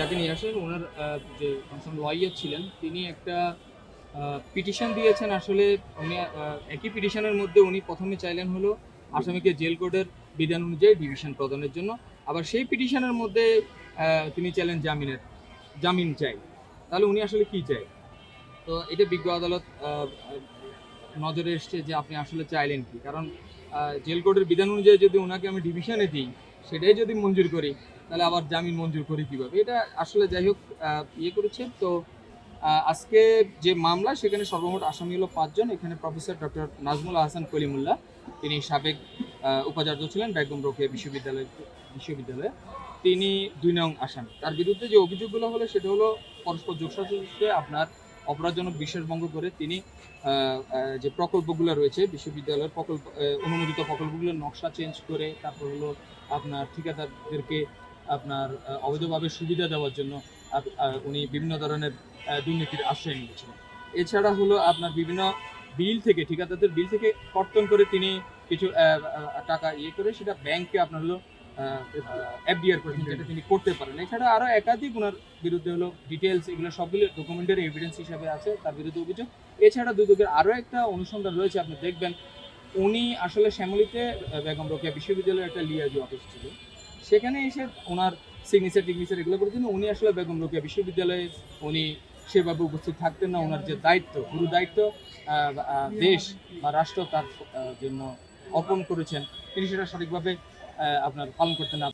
যাকে নিয়ে আসেন ওনার যে লয়ার ছিলেন, তিনি একটা পিটিশন দিয়েছেন আসলে উনি একই পিটিশনের মধ্যে উনি প্রথমে চাইলেন হলো আসামিকে জেল কোডের বিধান অনুযায়ী ডিভিশন প্রদানের জন্য। আবার সেই পিটিশনের মধ্যে তিনি চাইলেন জামিনের, জামিন চাই। তাহলে উনি আসলে কি চাই? তো এটা বিজ্ঞ আদালত নজরে এসছে যে আপনি আসলে চাইলেন কি? কারণ জেল কোডের বিধান অনুযায়ী যদি ওনাকে আমি ডিভিশনে দিই সেটাই যদি মঞ্জুর করি, তাহলে আবার জামিন মঞ্জুর করি কীভাবে? এটা আসলে যাই হোক ইয়ে করেছে। তো আজকে যে মামলা, সেখানে সর্বমোট আসামি হলো পাঁচজন। এখানে প্রফেসর ডক্টর নাজমুল হাসান কলিমুল্লাহ। তিনি সাবেক উপাচার্য ছিলেন বেগম রোকেয়া বিশ্ববিদ্যালয়, বিশ্ববিদ্যালয়ে। তিনি দুই নং আসামি। তার বিরুদ্ধে যে অভিযোগগুলো হলো, সেটা হলো পরস্পর যোগসাজশে আপনার অপরাধজনক বিশ্বাসভঙ্গ করে তিনি যে প্রকল্পগুলো রয়েছে বিশ্ববিদ্যালয়ের প্রকল্প অনুমোদিত প্রকল্পগুলোর নকশা চেঞ্জ করে তারপর হলো আপনার ঠিকাদারদেরকে আপনার অবৈধভাবে সুবিধা দেওয়ার জন্য উনি বিভিন্ন ধরনের দুর্নীতির আশ্রয় নিয়েছিলেন। এছাড়া হলো আপনার বিভিন্ন বিল থেকে, ঠিকাদারদের বিল থেকে কর্তন করে তিনি কিছু টাকা ইয়ে করে সেটা ব্যাংকে আপনার হলো এফডিআর করেছেন যেটা তিনি করতে পারেন। এছাড়া আরও একাধিক ওনার বিরুদ্ধে হলো ডিটেলস এগুলো সবগুলো ডকুমেন্টারি এভিডেন্স হিসাবে আছে, তার বিরুদ্ধে অভিযোগ। এছাড়া দুদকের আরও একটা অনুসন্ধান রয়েছে, আপনি দেখবেন, উনি আসলে শ্যামলীতে বেগম রোকেয়া বিশ্ববিদ্যালয়ের একটা লিয়াজি অফিস ছিল। সেখানে এসে ওনার সিগনেচার টিগনেচার এগুলো উনি আসলে বেগম বিশ্ববিদ্যালয়ে উনি সেভাবে উপস্থিত থাকতেন না। ওনার যে দায়িত্ব, গুরু দায়িত্ব দেশ বা রাষ্ট্র তার জন্য অর্পণ করেছেন। তিনি সেটা সঠিকভাবে আপনার পালন করতে না